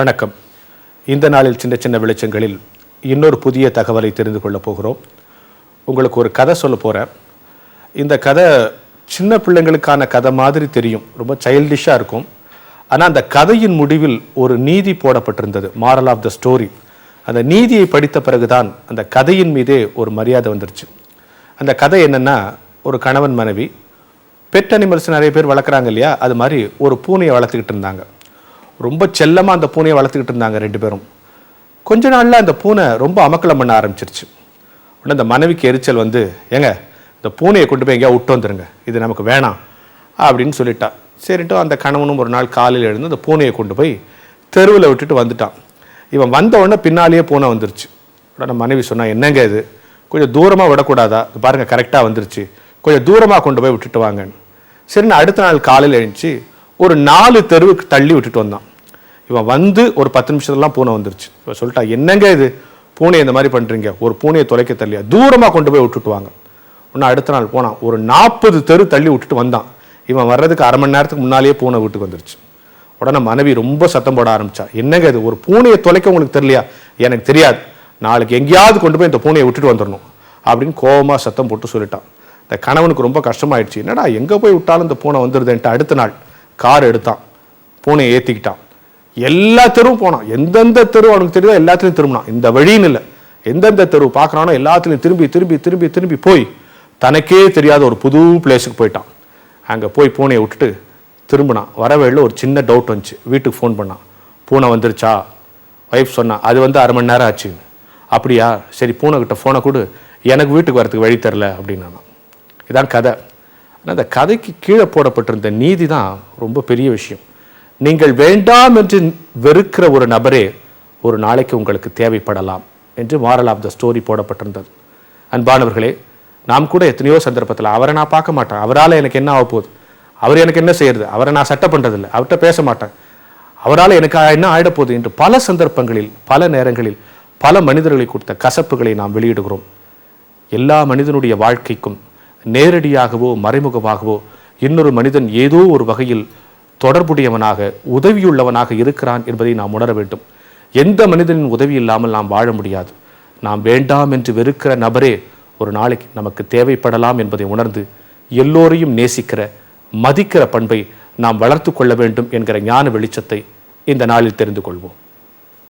வணக்கம். இந்த நாளில் சின்ன சின்ன வெளிச்சங்களில் இன்னொரு புதிய தகவலை தெரிந்து கொள்ளப் போகிறோம். உங்களுக்கு ஒரு கதை சொல்ல போகிறேன் இந்த கதை சின்ன பிள்ளைங்களுக்கான கதை மாதிரி தெரியும். ரொம்ப சைல்டிஷாக இருக்கும். ஆனால் அந்த கதையின் முடிவில் ஒரு நீதி போடப்பட்டிருந்தது. மாரல் ஆஃப் த ஸ்டோரி அந்த நீதியை படித்த பிறகுதான் அந்த கதையின் மீதே ஒரு மரியாதை வந்துருச்சு. அந்த கதை என்னென்னா ஒரு கணவன் மனைவி பெட் அனிமல்ஸ் நிறைய பேர் வளர்க்குறாங்க இல்லையா? அது மாதிரி ஒரு பூனையை வளர்த்துக்கிட்டு இருந்தாங்க. ரொம்ப செல்லமாக அந்த பூனையை வளர்த்துக்கிட்டு இருந்தாங்க ரெண்டு பேரும். கொஞ்ச நாளில் அந்த பூனை ரொம்ப அமக்கலம் பண்ண ஆரம்பிச்சிருச்சு. உடனே அந்த மனைவிக்கு எரிச்சல் வந்து ஏங்க இந்த பூனையை கொண்டு போய் எங்கேயா விட்டு வந்துருங்க. இது நமக்கு வேணாம். அப்படின்னு சொல்லிட்டா. சரிட்டு அந்த கணவனும் ஒரு நாள் காலையில் எழுந்து அந்த பூனையை கொண்டு போய் தெருவில் விட்டுட்டு வந்துட்டான். இவன் வந்த உடனே பின்னாலேயே பூனை வந்துருச்சு. உடனே மனைவி சொன்னான் என்னங்க இது? கொஞ்சம் தூரமாக விடக்கூடாதா? இது கரெக்டாக வந்துருச்சு. கொஞ்சம் தூரமாக கொண்டு போய் விட்டுட்டு வாங்கன்னு. சரின்னு அடுத்த நாள் காலையில் எழுந்துச்சு ஒரு நாலு தெருவுக்கு தள்ளி விட்டுட்டு வந்தான். இவன் வந்து ஒரு பத்து நிமிஷத்துலாம் பூனை வந்துருச்சு. இவன் சொல்லிட்டா என்னங்க இது? பூனை இந்த மாதிரி பண்ணுறீங்க ஒரு பூனையை தொலைக்க தள்ளியா தூரமாக கொண்டு போய் விட்டுட்டு வாங்க. ஒன்று அடுத்த நாள் போனான். ஒரு நாற்பது தெரு தள்ளி விட்டுட்டு வந்தான். இவன் வர்றதுக்கு அரை மணி நேரத்துக்கு முன்னாலேயே பூனை வீட்டுக்கு வந்துருச்சு. உடனே மனைவி ரொம்ப சத்தம் போட ஆரம்பிச்சா என்னங்க இது? ஒரு பூனையை தொலைக்க உங்களுக்கு தெரியலையா? எனக்கு தெரியாது. நாளைக்கு எங்கேயாவது கொண்டு போய் இந்த பூனையை விட்டுட்டு வந்துடணும். அப்படின்னு கோபமாக சத்தம் போட்டு சொல்லிட்டான். இந்த கணவனுக்கு ரொம்ப கஷ்டமாயிடுச்சு. என்னடா எங்கே போய் விட்டாலும் இந்த பூனை வந்துடுதுன்ட்டு அடுத்த நாள் கார் எடுத்தான். பூனையை ஏற்றிக்கிட்டான் எல்லா தெருவும் போனான். எந்தெந்த தெரு அவனுக்கு தெரியுதோ எல்லாத்துலையும் திரும்பினான். இந்த வழின்னு இல்லை. எந்தெந்த தெரு பார்க்குறானோ எல்லாத்துலையும் திரும்பி திரும்பி திரும்பி திரும்பி போய் தனக்கே தெரியாத ஒரு புது பிளேஸுக்கு போயிட்டான். அங்கே போய் பூனையை விட்டுட்டு திரும்பினான். வர வழியில் ஒரு சின்ன டவுட் வந்துச்சு. வீட்டுக்கு ஃபோன் பண்ணான். பூனை வந்துருச்சா? ஒய்ஃப் சொன்னான் அது வந்து அரை மணி நேரம் ஆச்சுன்னு. அப்படியா? சரி பூனை கிட்ட ஃபோனை கொடு. எனக்கு வீட்டுக்கு வரத்துக்கு வழி தெரில அப்படின்னா இதான் கதை. ஆனால் அந்த கதைக்கு கீழே போடப்பட்டிருந்த நீதி தான் ரொம்ப பெரிய விஷயம். நீங்கள் வேண்டாம் என்று வெறுக்கிற ஒரு நபரே ஒரு நாளைக்கு உங்களுக்கு தேவைப்படலாம் என்று மாரல் ஆஃப் த ஸ்டோரி போடப்பட்டிருந்தது. அன்பானவர்களே நாம் கூட எத்தனையோ சந்தர்ப்பத்தில் அவரை நான் பார்க்க மாட்டேன். அவரால் எனக்கு என்ன ஆக போகுது? அவர் எனக்கு என்ன செய்யறது? அவரை நான் சட்டை பண்ணுறதில்லை அவர்கிட்ட பேச மாட்டேன். அவரால் எனக்கு என்ன ஆகிடப்போகுது என்று பல சந்தர்ப்பங்களில் பல நேரங்களில் பல மனிதர்களை கொடுத்த கசப்புகளை நாம் வெளியிடுகிறோம். எல்லா மனிதனுடைய வாழ்க்கைக்கும் நேரடியாகவோ மறைமுகமாகவோ இன்னொரு மனிதன் ஏதோ ஒரு வகையில் தொடர்புடையவனாக உதவியுள்ளவனாக இருக்கிறான் என்பதை நாம் உணர வேண்டும். எந்த மனிதனின் உதவி இல்லாமல் நாம் வாழ முடியாது. நாம் வேண்டாம் என்று வெறுக்கிற நபரே ஒரு நாளைக்கு நமக்கு தேவைப்படலாம் என்பதை உணர்ந்து எல்லோரையும் நேசிக்கிற மதிக்கிற பண்பை நாம் வளர்த்து கொள்ள வேண்டும் என்கிற ஞான வெளிச்சத்தை இந்த நாளில் தெரிந்து கொள்வோம்.